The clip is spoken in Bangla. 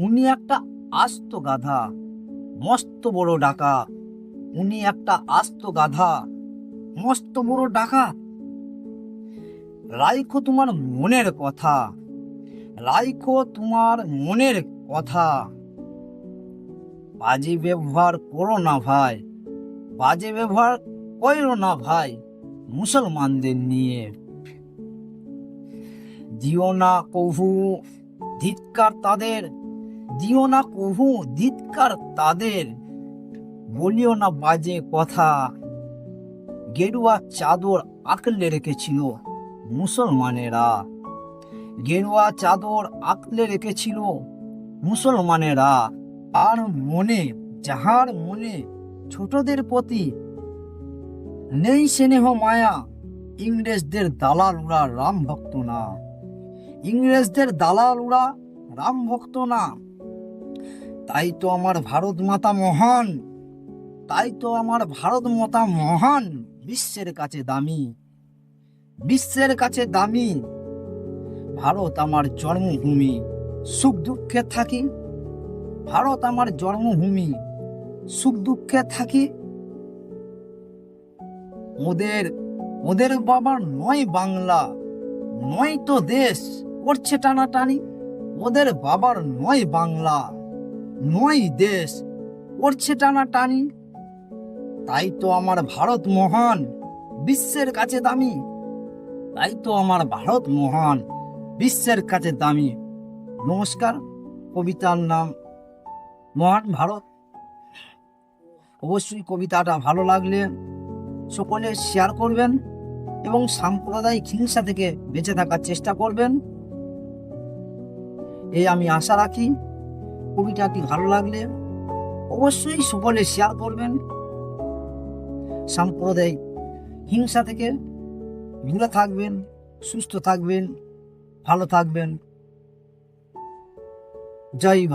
উনি একটা আস্ত গাধা, মস্ত বড় ডাকা। উনি একটা আস্ত গাধা, মস্ত বড় ডাকা। রাইখো তোমার মনের কথা, রাইখো তোমার মনের কথা। বাজে ব্যবহার করো না ভাই, বাজে ব্যবহার করো না ভাই, মুসলমানদের নিয়ে। দিও না কভু, ধিৎকার তাদের দিও না কভু ধিৎকার তাদের। বলিও না বাজে কথা। গেরুয়া চাদর আঁকলে রেখেছিল মুসলমানেরা। গেরুয়া চাদর আঁকলে রেখেছিল মুসলমানেরা। আর মনে, যাহার মনে ছোটদের প্রতি নেই স্নেহ মায়া, ইংরেজদের দালাল উড়া রাম ভক্ত না। ইংরেজদের দালাল উড়া রাম ভক্ত না। তাই তো আমার ভারত মাতা মহান। তাই তো আমার ভারত মাতা মহান। বিশ্বের কাছে দামি। বিশ্বের কাছে দামি। ভারত আমার জন্মভূমি। সুখ দুঃখে থাকি। ভারত আমার জন্মভূমি। সুখ দুঃখে থাকি। ওদের ওদের বাবার নয় বাংলা। নয় তো দেশ। করছে টানাটানি। ওদের বাবার নয় বাংলা। নয় দেশ করছে টানা টানি। তাই তো আমার ভারত মহান, বিশ্বের কাছে দামি। তাই তো আমার ভারত মহান, বিশ্বের কাছে দামি। নমস্কার, কবিতার নাম, মহান ভারত। অবশ্যই কবিতাটা ভালো লাগলে সকলে শেয়ার করবেন এবং সাম্প্রদায়িক হিংসা থেকে বেঁচে থাকার চেষ্টা করবেন। এই আমি আশা রাখি কবিতাটি ভালো লাগলে অবশ্যই সকলে শেয়ার করবেন। সাম্প্রদায়িক হিংসা থেকে দূরে থাকবেন, সুস্থ থাকবেন, ভালো থাকবেন। জয়